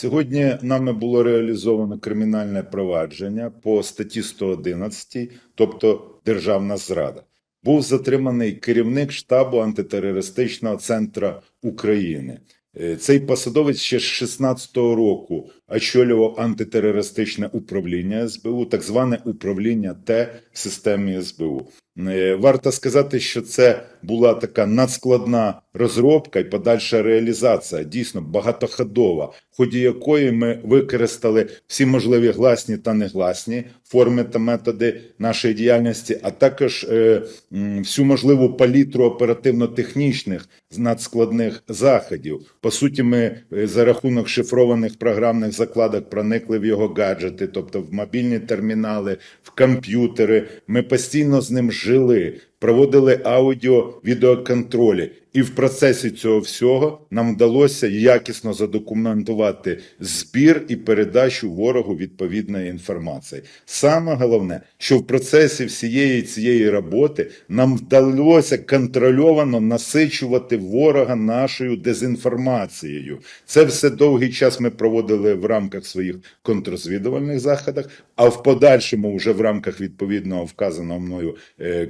Сьогодні нами було реалізовано кримінальне провадження по статті 111, тобто державна зрада. Був затриманий керівник штабу антитерористичного центру України. Е, Цей посадовець ще з 16-го року очолював антитерористичне управління СБУ, так зване управління Т в системі СБУ. Е, Варто сказати, що це була така надскладна розробка і подальша реалізація, дійсно багатоходова, в ході якої ми використали всі можливі гласні та негласні форми та методи нашої діяльності, а також е, всю можливу палітру оперативно-технічних надскладних заходів. По суті, ми е, за рахунок шифрованих програмних закладок проникли в його гаджети, тобто в мобільні термінали, в комп'ютери. Ми постійно з ним жили, проводили аудіо відеоконтролі. І в процесі цього всього нам вдалося якісно задокументувати збір і передачу ворогу відповідної інформації. Саме головне, що в процесі всієї цієї роботи нам вдалося контрольовано насичувати ворога нашою дезінформацією. Це все довгий час ми проводили в рамках своїх контррозвідувальних заходах, а в подальшому, вже в рамках відповідного вказаного мною е,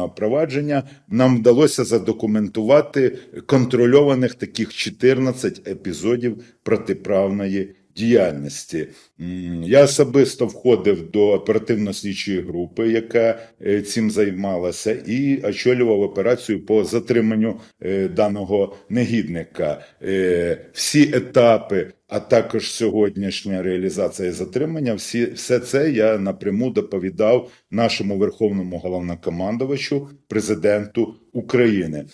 кримінального провадження, нам вдалося задокументувати контрольованих таких 14 епізодів протиправної діяльності. Я особисто входив до оперативно-слідчої групи, яка е, цим займалася, і очолював операцію по затриманню е, даного негідника. Е, Всі етапи, а також сьогоднішня реалізація затримання, всі, все це я напряму доповідав нашому верховному головнокомандувачу, президенту України.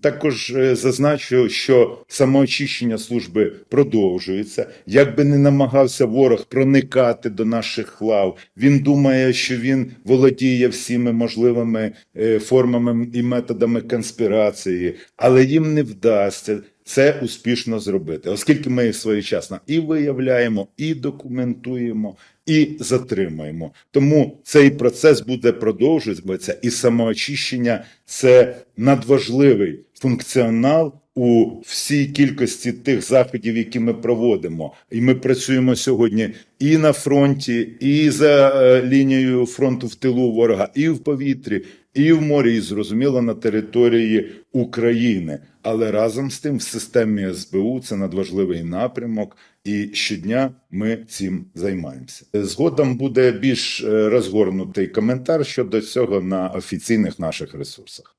Також е, зазначу, що самоочищення служби продовжується. Як би не намагався ворог проникати до наших лав, він думає, що він володіє всіми можливими е, формами і методами конспірації, але їм не вдасться. Це успішно зробити, оскільки ми своєчасно і виявляємо, і документуємо, і затримуємо. Тому цей процес буде продовжуватися, і самоочищення це надважливий функціонал у всій кількості тих заходів, які ми проводимо. І ми працюємо сьогодні і на фронті, і за е, лінією фронту в тилу ворога, і в повітрі, і в морі, і зрозуміло на території України. Але разом з тим в системі СБУ це надважливий напрямок, і щодня ми цим займаємося. Згодом буде більш е, розгорнутий коментар щодо цього на офіційних наших ресурсах.